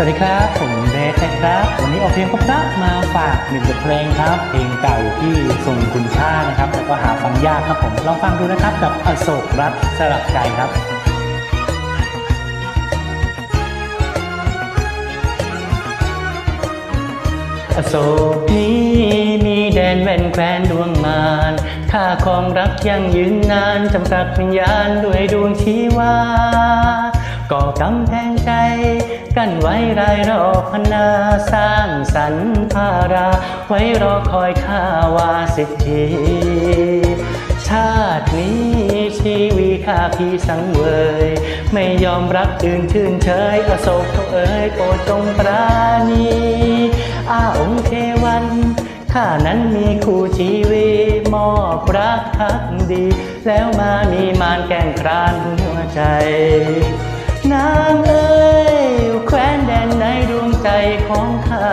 สวัสดีครับ ผมเบสนะครับ วันนี้เอาเพลงพบรักมาฝากหนึ่งบทเพลงครับ เพลงเก่าที่ทรงคุณค่านะครับแล้วก็หาฟังยากครับผม ลองฟังดูนะครับกับอโศกรักสลับใจครับอโศกนี้มีแดนแว่นแควนดวงมารค่าของรักยังยืนนานจำกัดวิญญาณด้วยดวงชีวา ก่อกำแพงใจ กันไว้รายรอบพนาสร้างสรรคารา ไว้รอคอยข้าวาสิทธิชาตินี้ชีวีข้าพี่สังเวย ไม่ยอมรับอื่นชื่นเชยอโศกเขาเอ๋ยโปรดจงปราณีอาองค์เทวันข้านั้นมีคู่ชีวีมอบรักพักดี แล้วมามีมารแกล้งครานหัวใจ นางเอ๋ยแคว้นแดนในดวงใจของข้า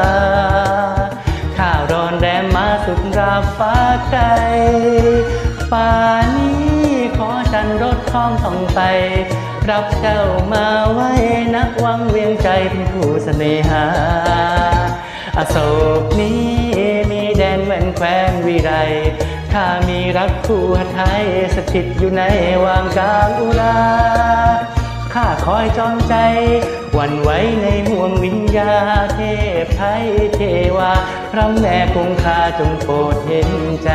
ข้ารอนแรมมาสุดราฟ้าไกลป่านี้ขอจันรถท้องต้องไป รับเจ้ามาไว้นักวังเวียงใจเป็นคู่เสน่หาอโศกนี้มีแดนแหวนแควนวิไรข้ามีรักคู่ไทยสถิตอยู่ในวางกลางอุรา คอยจองใจหวันไหว้ในห่วงวิญญาเทพไทยเทวาพระแม่คงคาจงโปรดเห็นใจ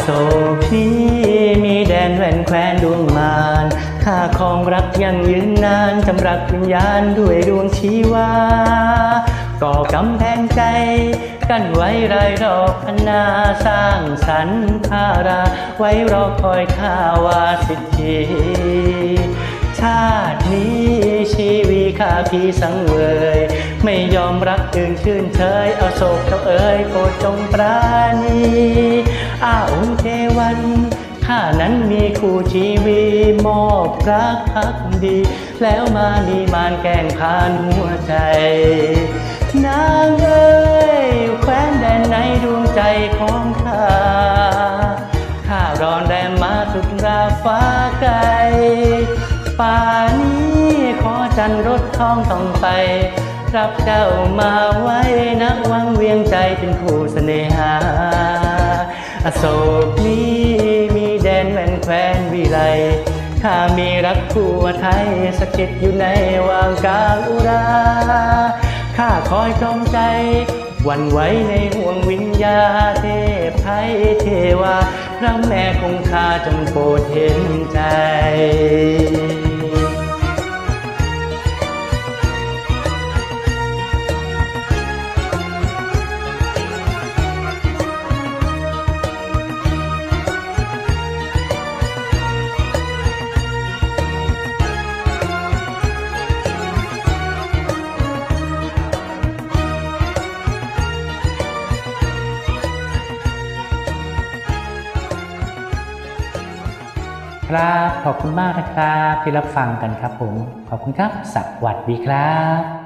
โศกนี้มีแดนแหวนแควนดวงมารข้าของรักยังยืนนานจำรักวิญญาณด้วยดวงชีวาก่อกำแพงใจกั้นไว้รายรอบพนาสร้างสรรค์ภารา ไว้รอคอยข้าวาสิทธิชาตินี้ชีวีข้าพี่สังเวย ไม่ยอมรักอื่นชื่นเชยเอาโศกเจ้าเอ๋ยโปรดจงปราณี อาองค์เทวันข้านั้นมีคู่ชีวีมอบรักพักดี แล้วมามีมารแกงพานหัวใจ นางเอ๋ยแคว้นแดนในดวงใจของข้าข้ารอนแรมมาสุดราฟ้าไกลป่านี้ขอจันรถท้องต้องไปรับเจ้ามาไว้นักวังเวียงใจเป็นคู่เสน่หา โศกนี้มีแดนแว่นแควนวิไลข้ามีรักคู่ไทยสถิตอยู่ในวางกาอุราข้าคอยจองใจ วันไว้ในห่วงวิญญาเทพไทยเทวาพระแม่คงคาจงโปรดเห็นใจ ครับ ขอบคุณมากนะครับที่รับฟังกันครับผม ขอบคุณครับ สวัสดีครับ